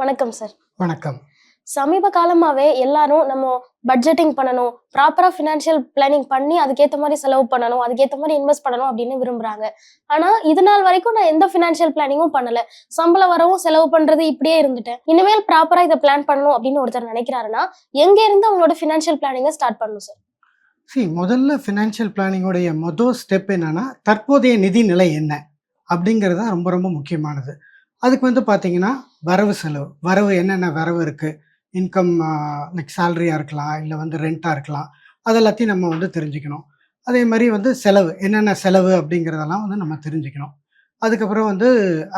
வணக்கம் சார் வணக்கம். சமீப காலமாவே எல்லாரும் நம்ம பட்ஜெட்டிங் பண்ணணும் ப்ராப்பரா ஃபினான்ஷியல் பிளானிங் பண்ணி அதுக்கேத்த மாதிரி செலவு பண்ணணும் அதுக்கேத்த மாதிரி இன்வெஸ்ட் பண்ணணும் அப்படின்னு விரும்புறாங்க. ஆனா இது நாள் வரைக்கும் நான் எந்த ஃபினான்ஷியல் பிளானிங்கும் பண்ணல. சம்பளம் வரவும் செலவு பண்றது இப்படியே இருந்துட்டேன். இனிமேல் ப்ராப்பரா இதை பிளான் பண்ணணும் அப்படின்னு ஒருத்தர் நினைக்கிறாருன்னா எங்க இருந்து அவங்களோட ஃபினான்ஷியல் பிளானிங்கை ஸ்டார்ட் பண்ணணும் சார் சி முதல்ல ஃபினான்ஷியல் பிளானிங்கோடைய மொதல் ஸ்டெப் என்னன்னா தற்போதைய நிதி நிலை என்ன? அப்படிங்கிறது தான் ரொம்ப ரொம்ப முக்கியமானது. அதுக்கு வந்து பார்த்தீங்கன்னா வரவு செலவு. வரவு என்னென்ன வரவு இருக்குது இன்கம் லைக் சேலரியாக இருக்கலாம் இல்லை வந்து ரெண்ட்டாக இருக்கலாம். அது எல்லாத்தையும் நம்ம வந்து தெரிஞ்சுக்கணும். அதே மாதிரி வந்து செலவு. என்னென்ன செலவு அப்படிங்கிறதெல்லாம் வந்து நம்ம தெரிஞ்சுக்கணும். அதுக்கப்புறம் வந்து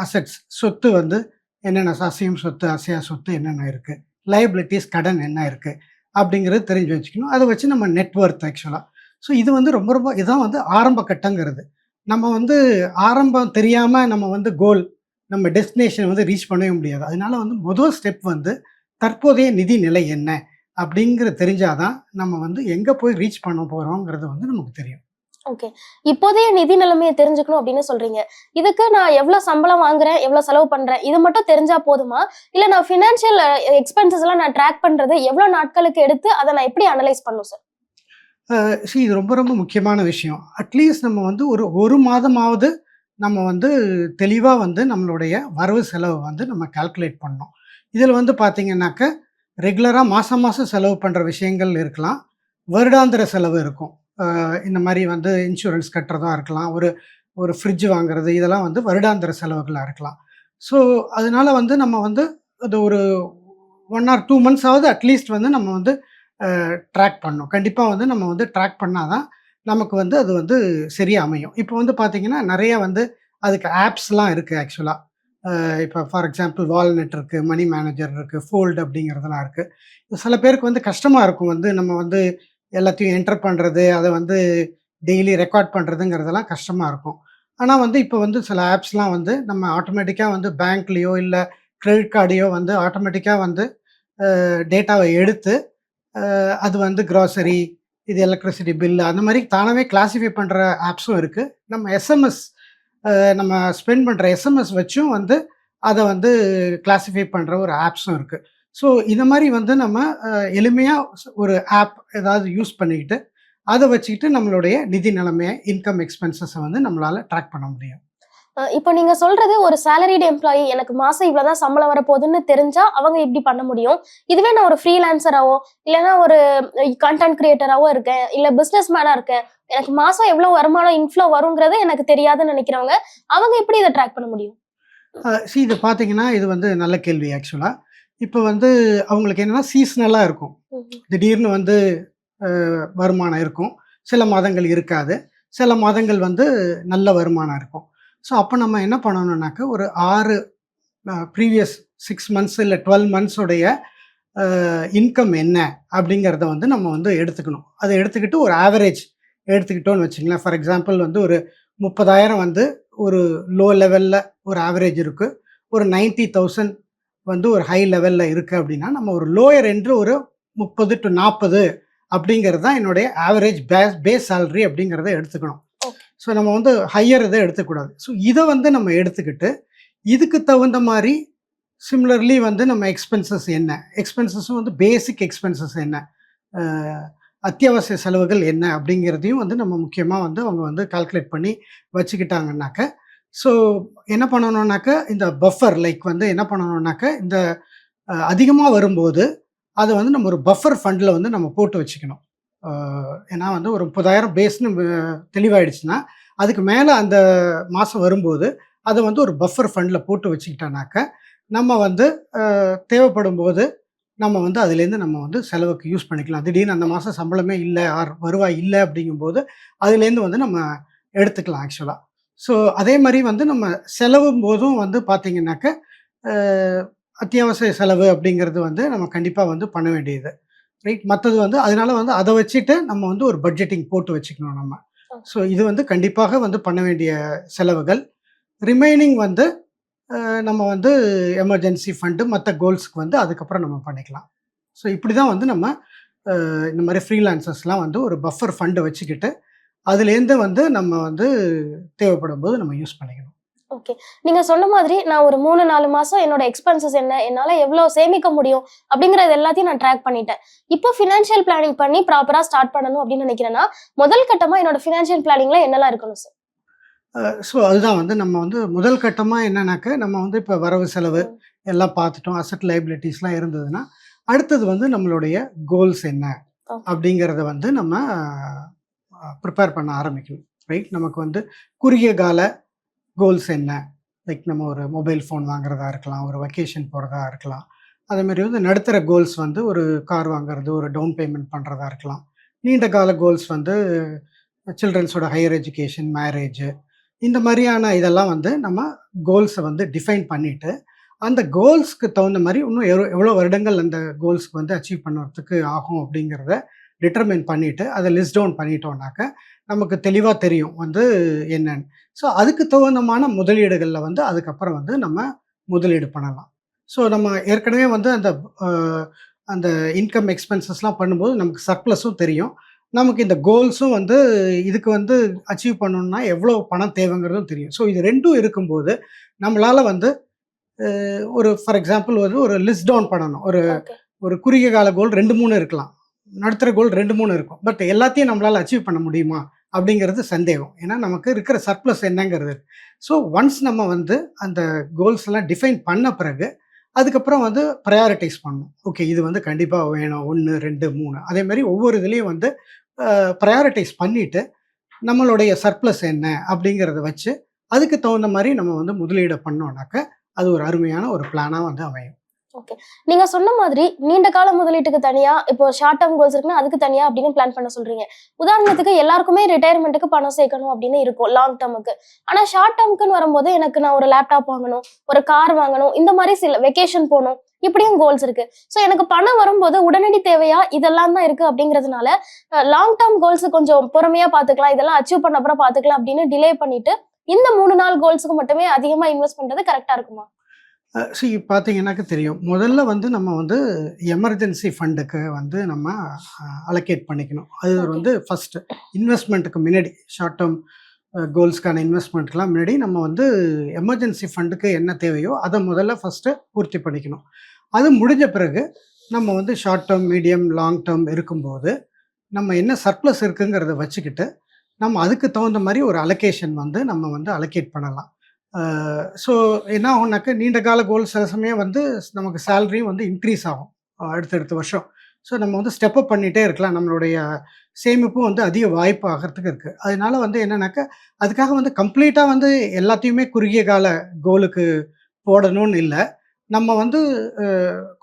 அசெட்ஸ் சொத்து வந்து என்னென்ன? அசையும் சொத்து அசையா சொத்து என்னென்ன இருக்குது லைபிலிட்டிஸ் கடன் என்ன இருக்குது அப்படிங்கிறது தெரிஞ்சு வச்சுக்கணும். அதை வச்சு நம்ம நெட்ஒர்த் ஆக்சுவலாக ஸோ இது வந்து ரொம்ப ரொம்ப இதுதான் வந்து ஆரம்ப கட்டங்கிறது. நம்ம வந்து ஆரம்பம் தெரியாமல் நம்ம வந்து கோல் நம்ம டெஸ்டினேஷன் வந்து ரீச் பண்ணவே முடியாது. அதனால வந்து முதல் ஸ்டெப் வந்து தற்போதைய நிதி நிலை என்ன? அப்படிங்கிறது தெரிஞ்சாதான் நம்ம வந்து எங்கே போய் ரீச் பண்ண போகிறோங்கிறது வந்து நமக்கு தெரியும். ஓகே இப்போதைய நிதி நிலைமையை தெரிஞ்சுக்கணும் அப்படின்னு சொல்றீங்க. இதுக்கு நான் எவ்வளவு சம்பளம் வாங்குறேன் எவ்வளவு செலவு பண்றேன் இது மட்டும் தெரிஞ்சா போதுமா? இல்ல நான் ஃபினான்ஷியல் எக்ஸ்பென்சஸ் எல்லாம் நான் ட்ராக் பண்றது எவ்வளவு நாட்களுக்கு எடுத்து அதை நான் எப்படி அனலைஸ் பண்ணும் சார் சி இது ரொம்ப ரொம்ப முக்கியமான விஷயம். அட்லீஸ்ட் நம்ம வந்து ஒரு ஒரு மாதமாவது நம்ம வந்து தெளிவாக வந்து நம்மளுடைய வரவு செலவு வந்து நம்ம கால்குலேட் பண்ணோம் இதில் வந்து பார்த்திங்கனாக்க ரெகுலராக மாதம் மாதம் செலவு பண்ணுற விஷயங்கள் இருக்கலாம். வருடாந்திர செலவு இருக்கும். இந்த மாதிரி வந்து இன்சூரன்ஸ் கட்டுறதா இருக்கலாம். ஒரு ஒரு ஃப்ரிட்ஜ் வாங்குறது இதெல்லாம் வந்து வருடாந்திர செலவுகளாக இருக்கலாம். ஸோ அதனால வந்து நம்ம வந்து அது ஒரு ஒன் ஆர் டூ மந்த்ஸாவது அட்லீஸ்ட் வந்து நம்ம வந்து ட்ராக் பண்ணணும். கண்டிப்பாக வந்து நம்ம வந்து ட்ராக் பண்ணாதான் நமக்கு வந்து அது வந்து சரியாக அமையும். இப்போ வந்து பார்த்தீங்கன்னா நிறைய வந்து அதுக்கு ஆப்ஸ்லாம் இருக்குது ஆக்சுவலாக இப்போ ஃபார் எக்ஸாம்பிள் வால்நெட் இருக்குது மணி மேனேஜர் இருக்குது ஃபோல்டு அப்படிங்கிறதெல்லாம் இருக்குது சில பேருக்கு வந்து கஷ்டமாக இருக்கும் வந்து நம்ம வந்து எல்லாத்தையும் என்டர் பண்ணுறது அதை வந்து டெய்லி ரெக்கார்ட் பண்ணுறதுங்கிறதெல்லாம் கஷ்டமாக இருக்கும். ஆனால் வந்து இப்போ வந்து சில ஆப்ஸ்லாம் வந்து நம்ம ஆட்டோமேட்டிக்காக வந்து பேங்க்லேயோ இல்லை கிரெடிட் கார்டையோ வந்து ஆட்டோமேட்டிக்காக வந்து டேட்டாவை எடுத்து அது வந்து க்ராசரி இது எலக்ட்ரிசிட்டி பில் அந்த மாதிரி தானாகவே கிளாஸிஃபை பண்ணுற ஆப்ஸும் இருக்குது நம்ம எஸ்எம்எஸ் நம்ம ஸ்பெண்ட் பண்ணுற எஸ்எம்எஸ் வச்சும் வந்து அதை வந்து கிளாஸிஃபை பண்ணுற ஒரு ஆப்ஸும் இருக்குது ஸோ இந்த மாதிரி வந்து நம்ம எளிமையாக ஒரு ஆப் ஏதாவது யூஸ் பண்ணிக்கிட்டு அதை வச்சுக்கிட்டு நம்மளுடைய நிதி நிலைமையை இன்கம் எக்ஸ்பென்சஸை வந்து நம்மளால் ட்ராக் பண்ண முடியும். இப்போ நீங்க சொல்றது ஒரு சேலரிடு எம்ப்ளாயி எனக்கு மாசம் இவ்வளவுதான் சம்பளம் வரப்போகுதுன்னு தெரிஞ்சா அவங்க இப்படி பண்ண முடியும்? இதுவே நான் ஒரு ஃப்ரீலான்சராவோ இல்லைன்னா ஒரு கண்டென்ட் கிரியேட்டராவோ இருக்கேன் இல்ல பிசினஸ் மேனா இருக்கேன் எனக்கு மாசம் எவ்வளவு வருமானம் இன்ஃப்ளோ வருங்கிறது எனக்கு தெரியாதுன்னு நினைக்கிறவங்க அவங்க எப்படி இதை ட்ராக் பண்ண முடியும்? சி இது பார்த்தீங்கன்னா இது வந்து நல்ல கேள்வி ஆக்சுவலாக இப்போ வந்து அவங்களுக்கு என்னென்னா சீஸ்னலாக இருக்கும். திடீர்னு வந்து வருமானம் இருக்கும். சில மாதங்கள் இருக்காது. சில மாதங்கள் வந்து நல்ல வருமானம் இருக்கும். ஸோ அப்போ நம்ம என்ன பண்ணணும்னாக்க ஒரு ஆறு ப்ரீவியஸ் சிக்ஸ் மந்த்ஸ் இல்லை டுவெல் மந்த்ஸுடைய இன்கம் என்ன அப்படிங்கிறத வந்து நம்ம வந்து எடுத்துக்கணும். அதை எடுத்துக்கிட்டு ஒரு ஆவரேஜ் எடுத்துக்கிட்டோன்னு வச்சுங்களேன். ஃபார் எக்ஸாம்பிள் வந்து ஒரு முப்பதாயிரம் வந்து ஒரு லோ லெவலில் ஒரு ஆவரேஜ் இருக்குது ஒரு நைன்ட்டி தௌசண்ட் வந்து ஒரு ஹை லெவலில் இருக்குது அப்படின்னா நம்ம ஒரு லோயர் என்று ஒரு முப்பது டு நாற்பது அப்படிங்கிறது தான் என்னுடைய ஆவரேஜ் பேஸ் பேஸ் சேலரி அப்படிங்கிறத எடுத்துக்கணும். ஸோ நம்ம வந்து ஹையர் இதை எடுத்துக்கூடாது. ஸோ இதை வந்து நம்ம எடுத்துக்கிட்டு இதுக்கு தகுந்த மாதிரி சிமிலர்லி வந்து நம்ம எக்ஸ்பென்சஸ் என்ன? எக்ஸ்பென்சஸும் வந்து பேசிக் எக்ஸ்பென்சஸ் என்ன? அத்தியாவசிய செலவுகள் என்ன? அப்படிங்கிறதையும் வந்து நம்ம முக்கியமாக வந்து அவங்க வந்து கால்குலேட் பண்ணி வச்சுக்கிட்டாங்கன்னாக்க ஸோ என்ன பண்ணணும்னாக்க இந்த பஃபர் லைக் வந்து என்ன பண்ணணும்னாக்க இந்த அதிகமாக வரும்போது அதை வந்து நம்ம ஒரு பஃபர் ஃபண்டில் வந்து நம்ம போட்டு வச்சுக்கணும். ஏன்னா வந்து ஒரு முப்பதாயிரம் பேஸ்னு தெளிவாயிடுச்சுன்னா அதுக்கு மேலே அந்த மாதம் வரும்போது அதை வந்து ஒரு பஃபர் ஃபண்டில் போட்டு வச்சுக்கிட்டோன்னாக்க நம்ம வந்து தேவைப்படும் போது நம்ம வந்து அதுலேருந்து நம்ம வந்து செலவுக்கு யூஸ் பண்ணிக்கலாம். திடீர்னு அந்த மாதம் சம்பளமே இல்லை ஆர் வருவாய் இல்லை அப்படிங்கும்போது அதுலேருந்து வந்து நம்ம எடுத்துக்கலாம் ஆக்சுவலாக ஸோ அதே மாதிரி வந்து நம்ம செலவும் போதும் வந்து பார்த்திங்கனாக்க அத்தியாவசிய செலவு அப்படிங்கிறது வந்து நம்ம கண்டிப்பாக வந்து பண்ண வேண்டியது. ரைட் மற்றது வந்து அதனால வந்து அதை வச்சுட்டு நம்ம வந்து ஒரு பட்ஜெட்டிங் போட்டு வச்சுக்கணும் நம்ம. ஸோ இது வந்து கண்டிப்பாக வந்து பண்ண வேண்டிய செலவுகள். ரிமைனிங் வந்து நம்ம வந்து எமர்ஜென்சி ஃபண்டு மற்ற கோல்ஸ்க்கு வந்து அதுக்கப்புறம் நம்ம பண்ணிக்கலாம். ஸோ இப்படி தான் வந்து நம்ம இந்த மாதிரி ஃப்ரீலான்சர்ஸ்லாம் வந்து ஒரு பஃபர் ஃபண்டை வச்சுக்கிட்டு அதுலேருந்து வந்து நம்ம வந்து தேவைப்படும் போது நம்ம யூஸ் பண்ணிக்கணும். ஓகே நீங்க சொன்ன மாதிரி நான் ஒரு மூணு நாலு மாசம் என்னோட எக்ஸ்பென்சஸ் என்ன என்னால எவ்வளவு சேமிக்க முடியும் அப்படிங்கறது எல்லாத்தையும் நான் ட்ராக் பண்ணிட்டேன். இப்போ ஃபினான்ஷியல் பிளானிங் பண்ணி ப்ராப்பரா ஸ்டார்ட் பண்ணணும் அப்படின்னு நினைக்கிறேன்னா முதல் கட்டமா என்னோட ஃபினான்ஷியல் பிளானிங்ல என்னெல்லாம் இருக்கணும் சார் ஸோ அதுதான் வந்து நம்ம வந்து முதல் கட்டமாக என்னன்னாக்க நம்ம வந்து இப்போ வரவு செலவு. எல்லாம் பார்த்துட்டோம் அசட் லைபிலிட்டிஸ்லாம் இருந்ததுன்னா அடுத்தது வந்து நம்மளுடைய கோல்ஸ் என்ன. அப்படிங்கிறத வந்து நம்ம ப்ரிப்பேர் பண்ண ஆரம்பிக்கணும். ரைட் நமக்கு வந்து குறுகிய கால கோல்ஸ் என்ன? லைக் நம்ம ஒரு மொபைல் ஃபோன் வாங்குறதா இருக்கலாம் ஒரு வெக்கேஷன் போகிறதா இருக்கலாம். அதேமாதிரி வந்து நடுத்தர கோல்ஸ் வந்து ஒரு கார் வாங்குறது ஒரு டவுன் பேமெண்ட் பண்ணுறதா இருக்கலாம். நீண்ட கால கோல்ஸ் வந்து சில்ட்ரன்ஸோட ஹையர் எஜுகேஷன் மேரேஜ் இந்த மாதிரியான இதெல்லாம் வந்து நம்ம கோல்ஸை வந்து டிஃபைன் பண்ணிவிட்டு அந்த கோல்ஸ்க்கு தகுந்த மாதிரி இன்னும் எவ்வளோ எவ்வளோ வருடங்கள் அந்த கோல்ஸ்க்கு வந்து அச்சீவ் பண்ணுறதுக்கு ஆகும் அப்படிங்கிறத டிட்டர்மைன் பண்ணிட்டு அதை லிஸ்ட் டவுன் பண்ணிட்டோம்னாக்க நமக்கு தெளிவாக தெரியும் வந்து என்னன்னு. ஸோ அதுக்கு தகுந்தமான முதலீடுகளில் வந்து அதுக்கப்புறம் வந்து நம்ம முதலீடு பண்ணலாம். ஸோ நம்ம ஏற்கனவே வந்து அந்த அந்த இன்கம் எக்ஸ்பென்சஸ்லாம் பண்ணும்போது நமக்கு சர்ப்ளஸும் தெரியும். நமக்கு இந்த கோல்ஸும் வந்து இதுக்கு வந்து அச்சீவ் பண்ணணும்னா எவ்வளோ பணம் தேவைங்கிறதும் தெரியும். ஸோ இது ரெண்டும் இருக்கும்போது நம்மளால் வந்து ஒரு ஃபார் எக்ஸாம்பிள் வந்து ஒரு லிஸ்ட் டவுன் பண்ணணும். ஒரு ஒரு குறுகிய கால கோல் ரெண்டு மூணு இருக்கலாம். நடுத்தர கோல் ரெண்டு மூணு இருக்கும். பட் எல்லாத்தையும் நம்மளால் அச்சீவ் பண்ண முடியுமா? அப்படிங்கிறது சந்தேகம். ஏன்னா நமக்கு இருக்கிற சர்ப்ளஸ் என்னங்கிறது. ஸோ ஒன்ஸ் நம்ம வந்து அந்த கோல்ஸ் எல்லாம் டிஃபைன் பண்ண பிறகு அதுக்கப்புறம் வந்து ப்ரையாரிட்டைஸ் பண்ணணும். ஓகே இது வந்து கண்டிப்பாக வேணும். ஒன்று ரெண்டு மூணு. அதே மாதிரி ஒவ்வொரு இதுலேயும் வந்து ப்ரையாரிட்டைஸ் பண்ணிவிட்டு நம்மளுடைய சர்ப்ளஸ் என்ன அப்படிங்கிறத வச்சு அதுக்கு தகுந்த மாதிரி நம்ம வந்து முதலீடு பண்ணோம்னாக்க அது ஒரு அருமையான ஒரு பிளானாக வந்து அமையும். ஓகே நீங்க சொன்ன மாதிரி நீண்ட கால முதலீட்டுக்கு தனியா இப்போ ஷார்ட் டேர்ம் கோல்ஸ் இருக்குன்னா அதுக்கு தனியா அப்படின்னு பிளான் பண்ண சொல்றீங்க. உதாரணத்துக்கு எல்லாருக்குமே ரிட்டையர்மெண்ட்டுக்கு பணம் சேர்க்கணும் அப்படின்னு இருக்கும் லாங் டேர்முக்கு ஆனா ஷார்ட் டேர்முக்குன்னு வரும்போது எனக்கு நான் ஒரு லேப்டாப் வாங்கணும் ஒரு கார் வாங்கணும் இந்த மாதிரி சில வெக்கேஷன் போகணும் இப்படியும் கோல்ஸ் இருக்கு. ஸோ எனக்கு பணம் வரும்போது உடனடி தேவையா இதெல்லாம் தான் இருக்கு அப்படிங்கிறதுனால லாங் டேர்ம் கோல்ஸ் கொஞ்சம் பொறுமையா பாத்துக்கலாம் இதெல்லாம் அச்சீவ் பண்ண அப்புறம் பாத்துக்கலாம் அப்படின்னு டிலே பண்ணிட்டு இந்த மூணு நாள் கோல்ஸுக்கு மட்டுமே அதிகமா இன்வெஸ்ட் பண்றது கரெக்டா இருக்குமா? சி பார்த்தீங்கன்னாக்க தெரியும். முதல்ல வந்து நம்ம வந்து எமர்ஜென்சி ஃபண்டுக்கு வந்து நம்ம அலோகேட் பண்ணிக்கணும். அது. வந்து ஃபஸ்ட்டு இன்வெஸ்ட்மெண்ட்டுக்கு முன்னாடி ஷார்ட் டேர்ம் கோல்ஸ்க்கான இன்வெஸ்ட்மெண்ட்க்கெலாம் முன்னாடி நம்ம வந்து எமர்ஜென்சி ஃபண்டுக்கு என்ன தேவையோ அதை முதல்ல ஃபஸ்ட்டு பூர்த்தி பண்ணிக்கணும். அது முடிஞ்ச பிறகு நம்ம வந்து short term medium long term இருக்கும்போது நம்ம என்ன சர்ப்ளஸ் இருக்குங்கிறத வச்சுக்கிட்டு நம்ம அதுக்கு தகுந்த மாதிரி ஒரு அலோகேஷன் வந்து நம்ம வந்து அலோகேட் பண்ணலாம். ஸோ என்ன ஆகும்னாக்க நீண்ட கால கோல் சில சமயம் வந்து நமக்கு சேலரியும் வந்து இன்க்ரீஸ் ஆகும் அடுத்தடுத்த வருஷம். ஸோ நம்ம வந்து ஸ்டெப் அப் பண்ணிகிட்டே இருக்கலாம். நம்மளுடைய சேமிப்பும் வந்து அதிக வாய்ப்பு ஆகிறதுக்கு இருக்குது அதனால வந்து என்னன்னாக்கா அதுக்காக வந்து கம்ப்ளீட்டாக வந்து எல்லாத்தையுமே குறுகிய கால கோலுக்கு போடணும்னு இல்லை. நம்ம வந்து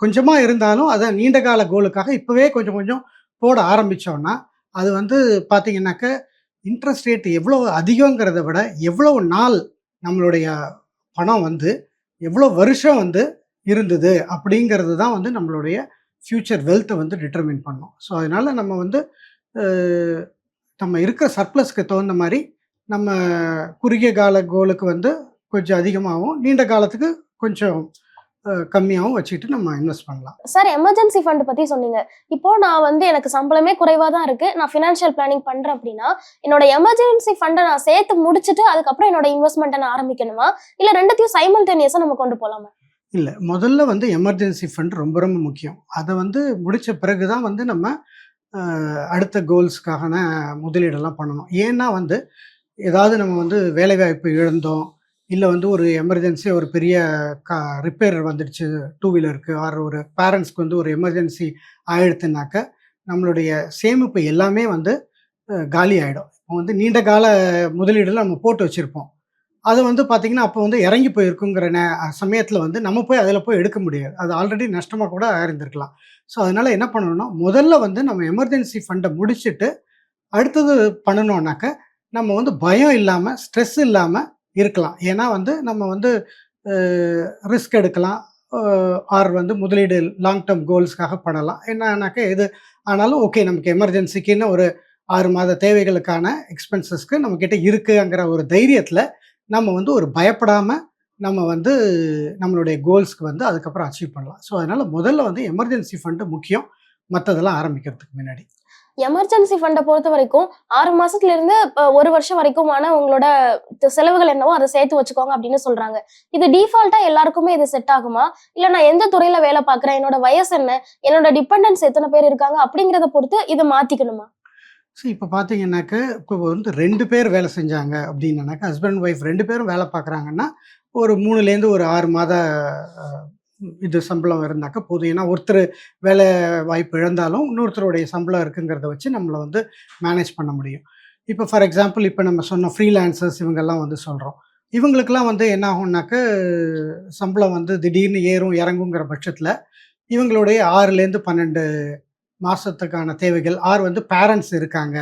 கொஞ்சமாக இருந்தாலும் அதை நீண்ட கால கோலுக்காக இப்போவே கொஞ்சம் கொஞ்சம் போட ஆரம்பித்தோம்னா அது வந்து பார்த்தீங்கன்னாக்க இன்ட்ரெஸ்ட் ரேட் எவ்வளோ அதிகங்கிறத விட எவ்வளோ நாள் நம்மளுடைய பணம் வந்து எவ்வளோ வருஷம் வந்து இருந்தது அப்படிங்கிறது தான் வந்து நம்மளுடைய ஃப்யூச்சர் வெல்த்தை வந்து டிட்டர்மின் பண்ணும். ஸோ அதனால் நம்ம வந்து நம்ம இருக்கிற சர்ப்ளஸ்க்கு தகுந்த மாதிரி நம்ம குறுகிய கால கோலுக்கு வந்து கொஞ்சம் அதிகமாகவும் நீண்ட காலத்துக்கு கொஞ்சம் கம்மியாகவும் வச்சுக்கிட்டு நம்ம இன்வெஸ்ட் பண்ணலாம். சார் எமர்ஜென்சி ஃபண்ட் பத்தி சொன்னீங்க. இப்போ நான் வந்து எனக்கு சம்பளமே குறைவா தான் இருக்கு. நான் ஃபினான்ஷியல் பிளானிங் பண்றேன் அப்படின்னா என்னோட எமர்ஜென்சி ஃபண்டை நான் சேர்த்து முடிச்சுட்டு அதுக்கப்புறம் என்னோட இன்வெஸ்ட்மெண்ட்டை நான் ஆரம்பிக்கணுமா? இல்ல ரெண்டுத்தையும் சைமல்டேனியஸா நம்ம கொண்டு போலாமா? இல்லை முதல்ல வந்து எமர்ஜென்சி ஃபண்ட் ரொம்ப ரொம்ப முக்கியம். அதை வந்து முடித்த பிறகு தான் வந்து நம்ம அடுத்த கோல்ஸ்க்கான முதலீடெல்லாம் பண்ணணும். ஏன்னா வந்து ஏதாவது நம்ம வந்து வேலைவாய்ப்பு இழந்தோம் இல்லை வந்து ஒரு எமர்ஜென்சி ஒரு பெரிய கா ரிப்பேர் வந்துடுச்சு டூ வீலருக்கு ஆர் ஒரு பேரண்ட்ஸ்க்கு வந்து ஒரு எமர்ஜென்சி ஆயிடுத்துனாக்க நம்மளுடைய சேமிப்பு எல்லாமே வந்து காலி ஆகிடும் இப்போ வந்து நீண்ட கால முதலீடுல நம்ம போட்டு வச்சுருப்போம். அது வந்து பார்த்திங்கன்னா அப்போ வந்து இறங்கி போயிருக்குங்கிற நே சமயத்தில் வந்து நம்ம போய் அதில் போய் எடுக்க முடியாது. அது ஆல்ரெடி நஷ்டமாக கூட இருந்திருக்கலாம் ஸோ அதனால் என்ன பண்ணணும்னா முதல்ல வந்து நம்ம எமர்ஜென்சி ஃபண்டை முடிச்சுட்டு அடுத்தது பண்ணணும்னாக்க நம்ம வந்து பயம் இல்லாமல் ஸ்ட்ரெஸ் இல்லாமல் இருக்கலாம். ஏன்னா வந்து நம்ம வந்து ரிஸ்க் எடுக்கலாம். ஆர் வந்து முதலீடு லாங் டேர்ம் கோல்ஸ்க்காக பண்ணலாம். என்னன்னாக்க இது ஆனாலும் ஓகே நமக்கு எமர்ஜென்சிக்குன்னு ஒரு ஆறு மாத தேவைகளுக்கான எக்ஸ்பென்சஸ்க்கு நம்மக்கிட்ட இருக்குங்கிற ஒரு தைரியத்தில் நம்ம வந்து ஒரு பயப்படாமல் நம்ம வந்து நம்மளுடைய கோல்ஸ்க்கு வந்து அதுக்கப்புறம் அச்சீவ் பண்ணலாம். ஸோ அதனால் முதல்ல வந்து எமர்ஜென்சி ஃபண்டு முக்கியம். மற்றதெல்லாம் ஆரம்பிக்கிறதுக்கு முன்னாடி. எமர்ஜென்சி ஃபண்டை பொறுத்த வரைக்கும் ஆறு மாசத்துல இருந்து ஒரு வருஷம் வரைக்குமான உங்களோட செலவுகள் என்னவோ அதை சேர்த்து வச்சுக்கோங்க அப்படின்னு சொல்றாங்க. இது டிஃபால்ட்டா எல்லாருக்குமே இது செட் ஆகுமா? இல்ல நான் எந்த துறையில வேலை பாக்குறேன் என்னோட வயசு என்ன? என்னோட டிபெண்டன்ஸ் எத்தனை பேர் இருக்காங்க? அப்படிங்கறத பொறுத்து இதை மாத்திக்கணுமா? ஸோ இப்போ பார்த்தீங்கன்னாக்க இப்போ வந்து ரெண்டு பேர் வேலை செஞ்சாங்க அப்படின்னாக்கா ஹஸ்பண்ட் ஒய்ஃப் ரெண்டு பேரும் வேலை பார்க்குறாங்கன்னா ஒரு மூணுலேருந்து ஒரு ஆறு மாத இது சம்பளம் இருந்தாக்க போதும். ஏன்னா ஒருத்தர் வேலை வாய்ப்பு இழந்தாலும் இன்னொருத்தருடைய சம்பளம் இருக்குங்கிறத வச்சு நம்மளை வந்து மேனேஜ் பண்ண முடியும். இப்போ ஃபார் எக்ஸாம்பிள் இப்போ நம்ம சொன்ன ஃப்ரீலான்சர்ஸ் இவங்கெல்லாம் வந்து சொல்கிறோம் இவங்களுக்கெல்லாம் வந்து என்ன ஆகும்னாக்க சம்பளம் வந்து திடீர்னு ஏறும் இறங்குங்கிற பட்சத்தில் இவங்களுடைய ஆறுலேருந்து பன்னெண்டு மாதத்துக்கான தேவைகள் ஆறு வந்து பேரண்ட்ஸ் இருக்காங்க.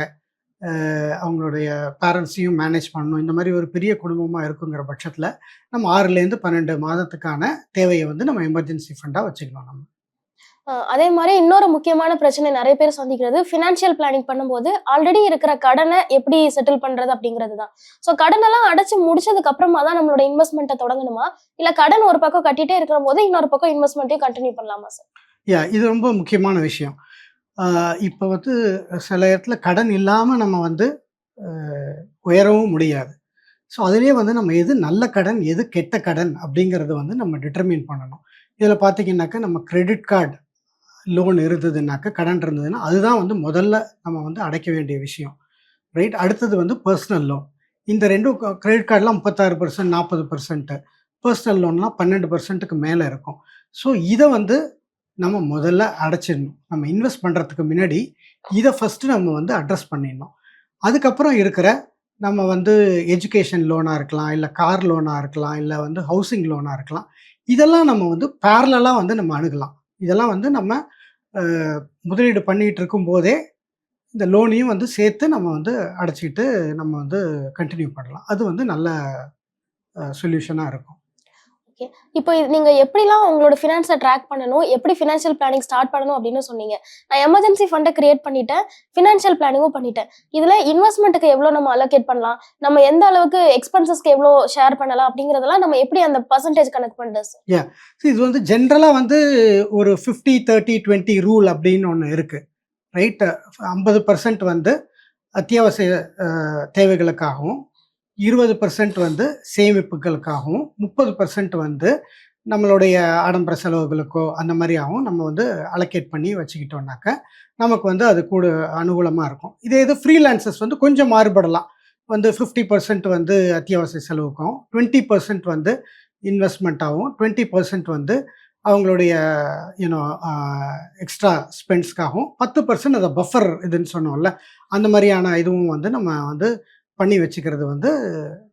அவங்களுடைய பேரண்ட்ஸையும் மேனேஜ் பண்ணணும். இந்த மாதிரி ஒரு பெரிய குடும்பமாக இருக்குங்கிற பட்சத்தில் நம்ம ஆறுலேருந்து பன்னெண்டு மாதத்துக்கான தேவையை வந்து நம்ம எமர்ஜென்சி ஃபண்டாக வச்சுக்கலாம் நம்ம. அதே மாதிரி இன்னொரு முக்கியமான பிரச்சனை நிறைய பேர் சந்திக்கிறது. ஃபினான்ஷியல் பிளானிங் பண்ணும்போது ஆல்ரெடி இருக்கிற கடனை எப்படி செட்டில் பண்றது அப்படிங்கிறது தான் ஸோ கடனெல்லாம் அடைச்சு முடிச்சதுக்கு அப்புறமா தான் நம்மளோட இன்வெஸ்ட்மெண்ட்டை தொடங்கணுமா? இல்ல கடன் ஒரு பக்கம் கட்டிட்டே இருக்கிற போது இன்னொரு பக்கம் இன்வெஸ்ட்மெண்ட்டையும் கண்டினியூ பண்ணலாமா சார் யா இது ரொம்ப முக்கியமான விஷயம். இப்போ வந்து சில இடத்துல கடன் இல்லாமல் நம்ம வந்து உயரவும் முடியாது. ஸோ அதுலேயே வந்து நம்ம எது நல்ல கடன் எது கெட்ட கடன் அப்படிங்கிறது வந்து நம்ம டிட்டர்மின் பண்ணணும். இதில் பார்த்தீங்கன்னாக்கா நம்ம கிரெடிட் கார்டு லோன் இருந்ததுனாக்கா கடன் இருந்ததுன்னா அதுதான் வந்து முதல்ல நம்ம வந்து அடைக்க வேண்டிய விஷயம். ரைட் அடுத்தது வந்து பர்சனல் லோன் இந்த ரெண்டும் கிரெடிட் கார்டெலாம் முப்பத்தாறு பர்சன்ட் நாற்பது பர்சன்ட்டு பர்சனல் லோன்லாம் பன்னெண்டு பர்சன்ட்டுக்கு மேலே இருக்கும். ஸோ இதை வந்து நம்ம முதல்ல அடைச்சிடணும். நம்ம இன்வெஸ்ட் பண்ணுறதுக்கு முன்னாடி இதை ஃபஸ்ட்டு நம்ம வந்து அட்ரஸ் பண்ணிடணும். அதுக்கப்புறம் இருக்கிற நம்ம வந்து எஜுகேஷன் லோனாக இருக்கலாம் இல்லை கார் லோனாக இருக்கலாம் இல்லை வந்து ஹவுசிங் லோனாக இருக்கலாம். இதெல்லாம் நம்ம வந்து பேரலாக வந்து நம்ம அணுகலாம். இதெல்லாம் வந்து நம்ம முதலீடு பண்ணிகிட்டு இருக்கும்போதே இந்த லோனையும் வந்து சேர்த்து நம்ம வந்து அடைச்சிக்கிட்டு நம்ம வந்து கண்டினியூ பண்ணலாம். அது வந்து நல்ல சொல்யூஷனாக இருக்கும். ஓகே இப்போ இது நீங்க எப்படிலாம் உங்களோட ஃபினான்ஸை ட்ராக் பண்ணணும்? எப்படி ஃபினான்ஷியல் பிளானிங் ஸ்டார்ட் பண்ணணும் அப்படின்னு சொன்னீங்க. நான் எமர்ஜென்சி ஃபண்டை கிரியேட் பண்ணிட்டேன். ஃபினான்ஷியல் பிளானிங்கும் பண்ணிட்டேன். இதுல இன்வெஸ்ட்மெண்ட்டுக்கு எவ்வளோ நம்ம அலோகேட் பண்ணலாம்? நம்ம எந்த அளவுக்கு எக்ஸ்பென்சஸ்க்கு எவ்வளோ ஷேர் பண்ணலாம்? அப்படிங்கறதெல்லாம் நம்ம எப்படி அந்த பர்சன்டேஜ் கணக்கு பண்ணுறது சார் இது வந்து ஜென்ரலாக வந்து ஒரு ஃபிஃப்டி தேர்ட்டி டுவெண்ட்டி ரூல் அப்படின்னு ஒன்று இருக்குது ரைட் ஐம்பது பர்சன்ட் வந்து அத்தியாவசிய தேவைகளுக்காகவும் இருபது பர்சன்ட் வந்து சேமிப்புகளுக்காகவும் முப்பது பர்சன்ட் வந்து நம்மளுடைய ஆடம்பர செலவுகளுக்கோ அந்த மாதிரியாகவும் நம்ம வந்து அலோகேட் பண்ணி வச்சுக்கிட்டோம்னாக்க நமக்கு வந்து அது கூட அனுகூலமாக இருக்கும். இதே இது ஃப்ரீலான்சர்ஸ் வந்து கொஞ்சம் மாறுபடலாம். வந்து ஃபிஃப்டி பர்சன்ட் வந்து அத்தியாவசிய செலவுக்கும் டுவெண்ட்டி பர்சன்ட் வந்து இன்வெஸ்ட்மெண்ட்டாகவும் டுவெண்ட்டி பர்சன்ட் வந்து அவங்களுடைய யூனோ எக்ஸ்ட்ரா ஸ்பெண்ட்ஸ்க்காகவும் பத்து பர்சன்ட் அதை பஃபர் இதுன்னு சொன்னோம்ல அந்த மாதிரியான இதுவும் வந்து நம்ம வந்து பண்ணி வச்சுக்கிறது வந்து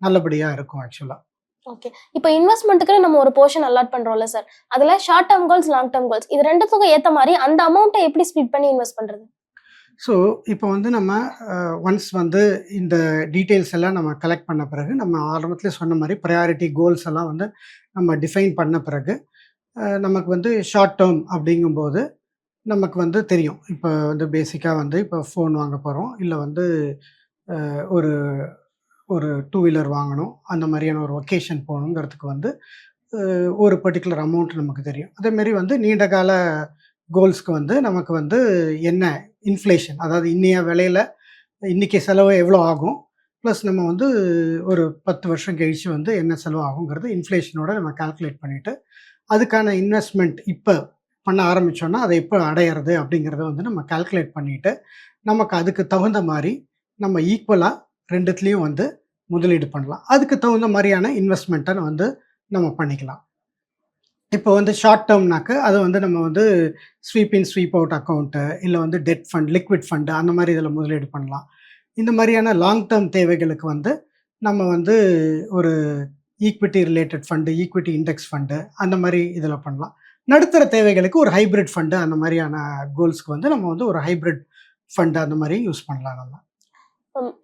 நல்லபடியாக இருக்கும் ஆக்சுவலாக ஓகே இப்போ இன்வெஸ்ட்மெண்ட்டுக்கு நம்ம ஒரு போர்ஷன் அலாட் பண்றோம்ல சார் அதுல short term goals long term goals இது ரெண்டுத்துக்கும் ஏத்த மாதிரி அந்த அமௌண்ட்டை எப்படி ஸ்ப்ளிட் பண்ணி இன்வெஸ்ட் பண்றது? ஸோ இப்போ வந்து நம்ம ஒன்ஸ் வந்து இந்த டீட்டெயில்ஸ் எல்லாம் நம்ம கலெக்ட் பண்ண பிறகு நம்ம ஆரம்பத்தில் சொன்ன மாதிரி ப்ரையாரிட்டி கோல்ஸ் எல்லாம் வந்து நம்ம டிஃபைன் பண்ண பிறகு நமக்கு வந்து ஷார்ட் டேர்ம் அப்படிங்கும்போது நமக்கு வந்து தெரியும். இப்போ வந்து பேசிக்காக வந்து இப்போ ஃபோன் வாங்க போகிறோம் இல்லை வந்து ஒரு ஒரு டூ வீலர் வாங்கணும். அந்த மாதிரியான ஒரு ஒகேஷன் போகணுங்கிறதுக்கு வந்து ஒரு பர்டிகுலர் அமௌண்ட் நமக்கு தெரியும். அதேமாரி வந்து நீண்ட கால கோல்ஸ்க்கு வந்து நமக்கு வந்து என்ன இன்ஃப்ளேஷன் அதாவது இன்னைய விலையில் இன்றைக்கி செலவு எவ்வளோ ஆகும்? ப்ளஸ் நம்ம வந்து ஒரு பத்து வருஷம் கழிச்சு வந்து என்ன செலவு ஆகுங்கிறது இன்ஃப்ளேஷனோட நம்ம கால்குலேட் பண்ணிவிட்டு அதுக்கான இன்வெஸ்ட்மெண்ட் இப்போ பண்ண ஆரம்பிச்சோன்னா அதை எப்போ அடையிறது அப்படிங்கிறத வந்து நம்ம கால்குலேட் பண்ணிவிட்டு நமக்கு அதுக்கு தகுந்த மாதிரி நம்ம ஈக்குவலாக ரெண்டுத்துலேயும் வந்து முதலீடு பண்ணலாம். அதுக்கு தகுந்த மாதிரியான இன்வெஸ்ட்மெண்ட்டை வந்து நம்ம பண்ணிக்கலாம். இப்போ வந்து ஷார்ட் டேர்ம்னாக்க அது வந்து நம்ம வந்து sweep in sweep out account இல்லை வந்து டெட் ஃபண்ட் லிக்விட் ஃபண்டு அந்த மாதிரி இதில் முதலீடு பண்ணலாம். இந்த மாதிரியான லாங் டேர்ம் தேவைகளுக்கு வந்து நம்ம வந்து ஒரு equity related fund equity index fund அந்த மாதிரி இதில் பண்ணலாம். நடுத்தர தேவைகளுக்கு ஒரு ஹைபிரிட் ஃபண்டு அந்த மாதிரியான கோல்ஸ்க்கு வந்து நம்ம வந்து ஒரு ஹைபிரிட் ஃபண்டு அந்த மாதிரி யூஸ் பண்ணலாம் நம்ம.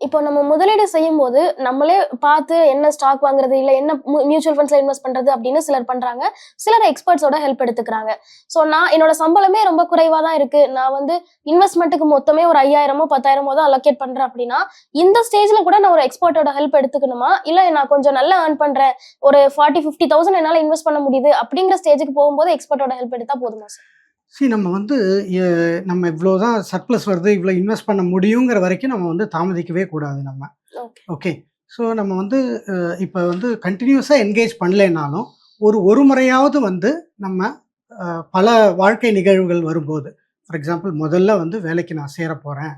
இப்போ நம்ம முதலீடு செய்யும் போது நம்மளே பார்த்து என்ன ஸ்டாக் வாங்குறது இல்லை என்ன மியூச்சுவல் ஃபண்ட்ஸ்ல இன்வெஸ்ட் பண்றது அப்படின்னு சிலர் பண்றாங்க. சிலர் எக்ஸ்பர்ட்ஸோட ஹெல்ப் எடுத்துக்கிறாங்க. ஸோ நான் என்னோட சம்பளமே ரொம்ப குறைவா தான் இருக்கு. நான் வந்து இன்வெஸ்ட்மெண்ட்டுக்கு மொத்தமே ஒரு ஐயாயிரமோ பத்தாயிரமோ தான் அலோகேட் பண்றேன் அப்படின்னா இந்த ஸ்டேஜ்ல கூட நான் ஒரு எக்ஸ்பர்ட்டோட ஹெல்ப் எடுத்துக்கணுமா? இல்லை நான் கொஞ்சம் நல்லா ஏர்ன் பண்றேன். ஒரு ஃபார்ட்டி ஃபிஃப்டி தௌசண்ட் என்னால் இன்வெஸ்ட் பண்ண முடியுது அப்படிங்கிற ஸ்டேஜுக்கு போகும்போது எக்ஸ்பர்ட்டோட ஹெல்ப் எடுத்தா போதுமா சார் சி நம்ம வந்து நம்ம இவ்வளோ தான் சர்ப்ளஸ் வருது, இவ்வளோ இன்வெஸ்ட் பண்ண முடியுங்கிற வரைக்கும் நம்ம வந்து தாமதிக்கவே கூடாது நம்ம. ஓகே. ஸோ நம்ம வந்து இப்ப வந்து கன்டினியூஸா என்கேஜ் பண்ணலைனாலும், ஒரு ஒரு முறையாவது வந்து நம்ம பல வாழ்க்கை நிகழ்வுகள் வரும்போது, ஃபார் எக்ஸாம்பிள் முதல்ல வந்து வேலைக்கு நான் சேரப் போறேன்,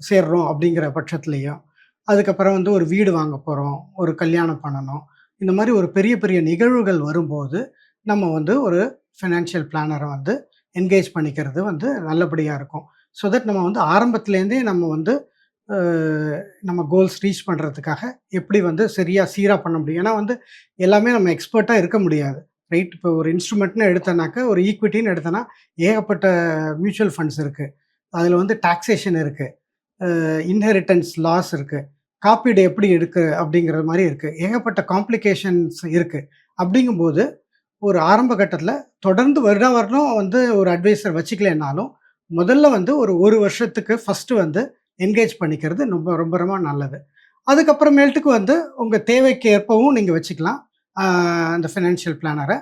சேர்றோம் அப்படிங்கிற பட்சத்திலயும், அதுக்கப்புறம் வந்து ஒரு வீடு வாங்க போறோம், ஒரு கல்யாணம் பண்ணணும். இந்த மாரி ஒரு பெரிய பெரிய நிகழ்வுகள் வரும்போது, நம்ம வந்து ஒரு ஃபினான்ஷியல் பிளானர வந்து என்கேஜ் பண்ணிக்கிறது வந்து நல்லபடியாக இருக்கும். ஸோ தட் நம்ம வந்து ஆரம்பத்துலேருந்தே நம்ம வந்து நம்ம கோல்ஸ் ரீச் பண்ணுறதுக்காக எப்படி வந்து சரியாக சீராக பண்ண முடியும். ஏன்னா வந்து எல்லாமே நம்ம எக்ஸ்பர்ட்டாக இருக்க முடியாது. ரைட்? இப்போ ஒரு இன்ஸ்ட்ருமெண்ட்னு எடுத்தோம்னாக்க, ஒரு ஈக்விட்டின்னு எடுத்தனா ஏகப்பட்ட மியூச்சுவல் ஃபண்ட்ஸ் இருக்குது அதில் வந்து டாக்ஸேஷன் இருக்குது இன்ஹெரிட்டன்ஸ் லாஸ் இருக்குது காப்பீடு எப்படி எடுக்கு அப்படிங்கிற மாதிரி இருக்குது ஏகப்பட்ட காம்ப்ளிகேஷன்ஸ் இருக்குது அப்படிங்கும்போது, ஒரு ஆரம்ப கட்டத்தில் தொடர்ந்து வருடா வருடம் வந்து ஒரு அட்வைசர் வச்சுக்கலைனாலும், முதல்ல வந்து ஒரு ஒரு வருஷத்துக்கு ஃபஸ்ட்டு வந்து என்கேஜ் பண்ணிக்கிறது ரொம்ப ரொம்ப ரொம்ப நல்லது. அதுக்கப்புறமேல்ட்டுக்கு வந்து உங்கள் தேவைக்கு ஏற்பவும் நீங்கள் வச்சுக்கலாம். அந்த ஃபினான்ஷியல் பிளானரை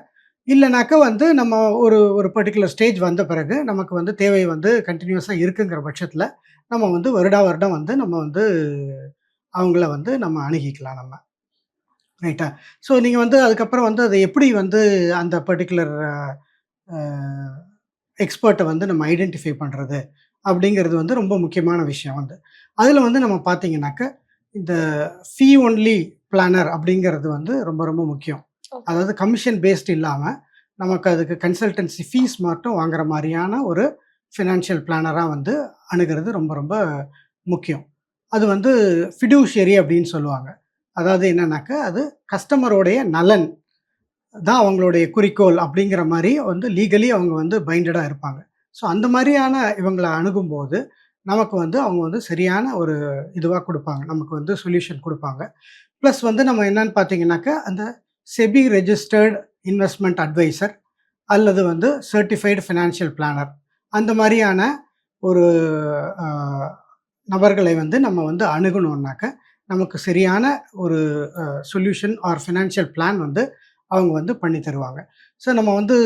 இல்லைனாக்கா வந்து நம்ம ஒரு ஒரு பர்ட்டிகுலர் ஸ்டேஜ் வந்த பிறகு, நமக்கு வந்து தேவை வந்து கண்டினியூஸாக இருக்குங்கிற பட்சத்தில் நம்ம வந்து வருடா வருடம் வந்து நம்ம வந்து அவங்கள வந்து நம்ம அணுகிக்கலாம் நம்ம. ரைட்டா? ஸோ நீங்க வந்து அதுக்கப்புறம் வந்து அத எப்படி வந்து அந்த பர்ட்டிகுலர் அ எக்ஸ்பர்ட்ட வந்து நம்ம ஐடென்டிஃபை பண்றது, அப்படிங்கிறது வந்து ரொம்ப முக்கியமான விஷயம் வந்து. அதில வந்து நம்ம பார்த்தீங்கன்னாக்க, இந்த ஃபீ ஒன்லி பிளானர் அப்படிங்கிறது வந்து ரொம்ப ரொம்ப முக்கியம். அதாவது கமிஷன் பேஸ்ட் இல்லாம, நமக்கு அதுக்கு கன்சல்டன்சி ஃபீஸ் மட்டும் வாங்குற மாரியான ஒரு ஃபினான்ஷியல் பிளானரா வந்து அணுகுறது ரொம்ப ரொம்ப முக்கியம். அது வந்து ஃபிடுஷியரி அப்படின்னு சொல்லுவாங்க. அதாவது என்னன்னாக்கா அது கஸ்டமருடைய நலன் தான் அவங்களுடைய குறிக்கோள் அப்படிங்கிற மாதிரி வந்து லீகலி அவங்க வந்து பைண்டடாக இருப்பாங்க. ஸோ அந்த மாதிரியான இவங்களை அணுகும்போது, நமக்கு வந்து அவங்க வந்து சரியான ஒரு இதுவாக கொடுப்பாங்க நமக்கு வந்து சொல்யூஷன் கொடுப்பாங்க ப்ளஸ் வந்து நம்ம என்னன்னு பார்த்தீங்கன்னாக்கா அந்த செபி ரெஜிஸ்டர்ட் இன்வெஸ்ட்மெண்ட் அட்வைசர் அல்லது வந்து சர்ட்டிஃபைடு ஃபினான்ஷியல் பிளானர் அந்த மாதிரியான ஒரு நபர்களை வந்து நம்ம வந்து அணுகணுன்னாக்கா நமக்கு சரியான ஒரு சொல்யூஷன் ஆர் ஃபினான்ஷியல் பிளான் வந்து அவங்க வந்து பண்ணி தருவாங்க. ஸோ நம்ம வந்து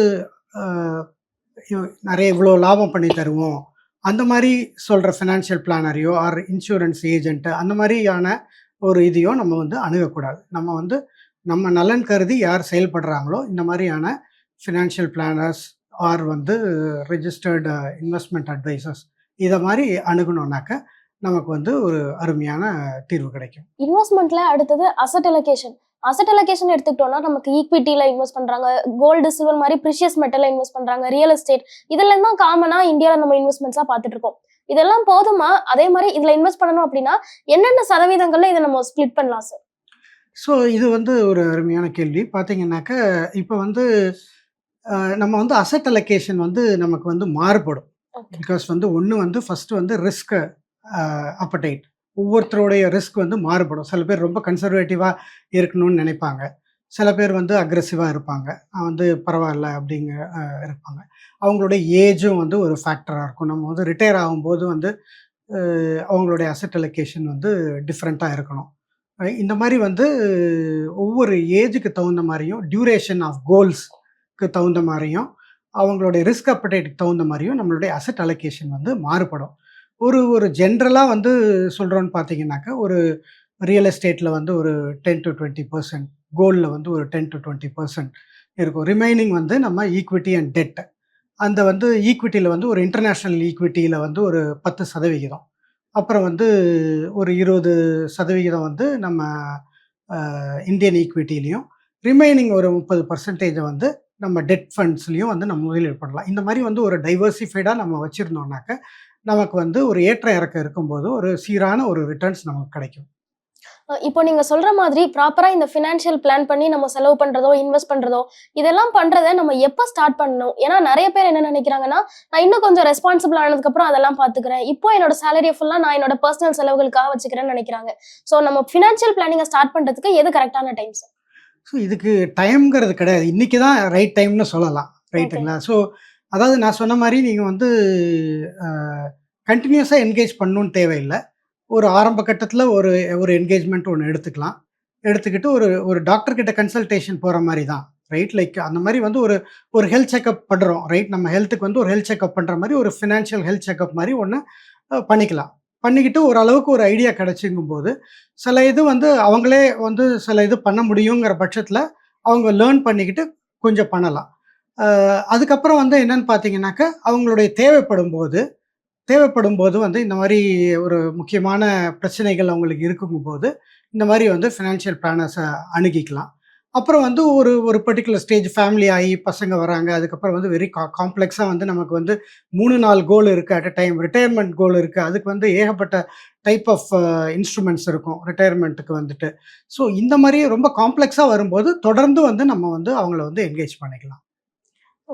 நிறைய இவ்வளோ லாபம் பண்ணி தருவோம். அந்த மாதிரி சொல்கிற ஃபினான்ஷியல் பிளானரையோ ஆர் இன்சூரன்ஸ் ஏஜென்ட்டு அந்த மாதிரியான ஒரு இதையோ நம்ம வந்து அணுகக்கூடாது. நம்ம வந்து நம்ம நலன் கருதி யார் செயல்படுறாங்களோ, இந்த மாதிரியான ஃபினான்ஷியல் பிளானர்ஸ் ஆர் வந்து ரெஜிஸ்டர்டு இன்வெஸ்ட்மெண்ட் அட்வைசர்ஸ் இதை மாதிரி அணுகணுன்னாக்க நமக்கு வந்து ஒரு அருமையான தீர்வு கிடைக்கும். இன்வெஸ்ட்மென்ட்ல அடுத்தது அசெட் அலோகேஷன். அசெட் அலோகேஷன் எடுத்துக்கிட்டோம்னா, நமக்கு ஈக்விட்டில இன்வெஸ்ட் பண்றாங்க. கோல்டு, சில்வர் மாரி பிரீஷியஸ் மெட்டல்ல இன்வெஸ்ட் பண்றாங்க. ரியல் எஸ்டேட் இதெல்லாம் தான் காமனா இந்தியால நம்ம இன்வெஸ்ட்மென்ட்ஸா பார்த்துட்டு இருக்கோம். இதெல்லாம் போதுமா? அதே மாரி இதுல இன்வெஸ்ட் பண்ணணும் அப்படின்னா, என்னென்ன சதவீதங்கள்ல இத நம்ம ஸ்ப்ளிட் பண்ணலாம் சார்? ஸோ இது வந்து ஒரு அருமையான கேள்வி. பார்த்தீங்கன்னாக்க, இப்ப வந்து நம்ம வந்து அசெட் அலோகேஷன் வந்து நமக்கு வந்து மாறுபடும். பிகாஸ் வந்து ஒண்ணு வந்து ஃபர்ஸ்ட்டு வந்து ரிஸ்க் அ அப்படைட். ஒவ்வொருத்தருடைய ரிஸ்க் வந்து மாறுபடும். சில பேர் ரொம்ப கன்சர்வேட்டிவாக இருக்கணும்னு நினைப்பாங்க. சில பேர் வந்து அக்ரெசிவாக இருப்பாங்க. வந்து பரவாயில்ல அப்படிங்க இருப்பாங்க. அவங்களுடைய ஏஜும் வந்து ஒரு ஃபேக்டராக இருக்கும். நம்ம வந்து ரிட்டையர் ஆகும்போது வந்து அவங்களுடைய அசெட் அலொகேஷன் வந்து டிஃப்ரெண்ட்டாக இருக்கணும். இந்த மாதிரி வந்து ஒவ்வொரு ஏஜுக்கு தகுந்த மாதிரியும் டியூரேஷன் ஆஃப் கோல்ஸ்க்கு தகுந்த மாதிரியும் அவங்களுடைய ரிஸ்க் அப்டேட்டுக்கு தகுந்த மாதிரியும் நம்மளுடைய அசெட் அலொகேஷன் வந்து மாறுபடும். ஒரு ஒரு ஜென்ரலாக வந்து சொல்கிறோன்னு பார்த்தீங்கன்னாக்கா ஒரு ரியல் எஸ்டேட்டில் வந்து ஒரு டென் டு டுவெண்ட்டி பர்சன்ட் கோல்டில் வந்து ஒரு 10-20% இருக்கும். ரிமைனிங் வந்து நம்ம ஈக்விட்டி அண்ட் டெட். அந்த வந்து ஈக்விட்டியில் வந்து ஒரு இன்டர்நேஷ்னல் ஈக்விட்டியில் வந்து ஒரு 10% அப்புறம் வந்து ஒரு 20% வந்து நம்ம இந்தியன் ஈக்விட்டிலையும் ரிமைனிங் ஒரு 30% வந்து நம்ம டெட் ஃபண்ட்ஸ்லையும் வந்து நம்ம முதலீடு பண்ணலாம். இந்த மாதிரி வந்து ஒரு டைவர்சிஃபைடாக நம்ம வச்சுருந்தோம்னாக்க நமக்கு வந்து ஒரு ஏற்ற இறக்கம் இருக்கும்போது, ஒரு சீரான ஒரு ரிட்டர்ன்ஸ் நமக்கு கிடைக்கும். இப்போ நீங்க சொல்ற மாதிரி ப்ராப்பரா இந்த ஃபினான்ஷியல் பிளான் பண்ணி நம்ம செலவு பண்றதோ, இன்வெஸ்ட் பண்றதோ, இதெல்லாம் பண்றத நம்ம எப்ப ஸ்டார்ட் பண்ணணும்? ஏன்னா நெறைய பேர் என்ன நெனைக்கிறாங்கன்னா, நான் இன்னும் கொஞ்சம் ரெஸ்பான்சிபிள் ஆனதுக்கப்புறம் அதெல்லாம் பார்த்துக்கிறேன். இப்போ என்னோட சேலரிய ஃபுல்லா நான் என்னோட பெர்சனல் செலவுகளுக்காக வச்சுக்கிறேன்னு நெனைக்கிறாங்க. ஸோ நம்ம ஃபினான்ஷியல் பிளானிங்க ஸ்டார்ட் பண்றதுக்கு எது கரெக்ட்டான டைம் சார்? ஸோ இதுக்கு டைம்ங்கிறது கிடையாது. இன்னைக்கு தான் ரைட் டைம்னு சொல்லலாம். ரைட்டுங்களா? ஸோ அதாவது நான் சொன்ன மாதிரி நீங்கள் வந்து கண்டினியூஸாக என்கேஜ் பண்ணணும்னு தேவையில்லை. ஒரு ஆரம்ப கட்டத்தில் ஒரு ஒரு என்கேஜ்மெண்ட் ஒன்று எடுத்துக்கலாம். எடுத்துக்கிட்டு ஒரு ஒரு டாக்டர்கிட்ட கன்சல்டேஷன் போகிற மாதிரி தான். ரைட் லைக் அந்த மாதிரி வந்து ஒரு ஒரு ஹெல்த் செக்கப் பண்ணுறோம் ரைட் நம்ம ஹெல்த்துக்கு வந்து ஒரு ஹெல்த் செக்கப் பண்ணுற மாதிரி ஒரு ஃபினான்ஷியல் ஹெல்த் செக்கப் மாதிரி ஒன்று பண்ணிக்கலாம். பண்ணிக்கிட்டு ஓரளவுக்கு ஒரு ஐடியா கிடச்சிங்கும் போது சில இது வந்து அவங்களே வந்து சில இது பண்ண முடியுங்கிற பட்சத்தில் அவங்க லேர்ன் பண்ணிக்கிட்டு கொஞ்சம் பண்ணலாம். அதுக்கப்புறம் வந்து என்னன்னு பார்த்தீங்கன்னாக்கா அவங்களுடைய தேவைப்படும் போது தேவைப்படும் போது வந்து இந்த மாதிரி ஒரு முக்கியமான பிரச்சனைகள் அவங்களுக்கு இருக்கும்போது இந்த மாதிரி வந்து ஃபினான்ஷியல் பிளானர்ஸை அணுகிக்கலாம். அப்புறம் வந்து ஒரு ஒரு பர்டிகுலர் ஸ்டேஜ் ஃபேமிலி ஆகி பசங்க வராங்க அதுக்கப்புறம் வந்து வெரி கா காம்ப்ளெக்ஸாக வந்து நமக்கு வந்து மூணு நாலு கோல் இருக்குது at a time retirement goal இருக்குது அதுக்கு வந்து ஏகப்பட்ட டைப் ஆஃப் இன்ஸ்ட்ருமெண்ட்ஸ் இருக்கும் ரிட்டையர்மெண்ட்டுக்கு வந்துட்டு. ஸோ இந்த மாதிரி ரொம்ப காம்ப்ளெக்ஸாக வரும்போது தொடர்ந்து வந்து நம்ம வந்து அவங்கள வந்து என்கேஜ் பண்ணிக்கலாம்.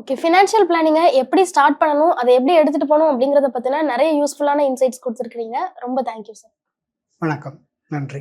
ஓகே ஃபினான்ஷியல் பிளானிங்கை எப்படி ஸ்டார்ட் பண்ணணும் அதை எப்படி எடுத்துட்டு போகணும் அப்படிங்கறத பத்தின நிறைய யூஸ்ஃபுல்லான இன்சைட்ஸ் கொடுத்துருக்கீங்க ரொம்ப தேங்க்யூ சார் வணக்கம். நன்றி.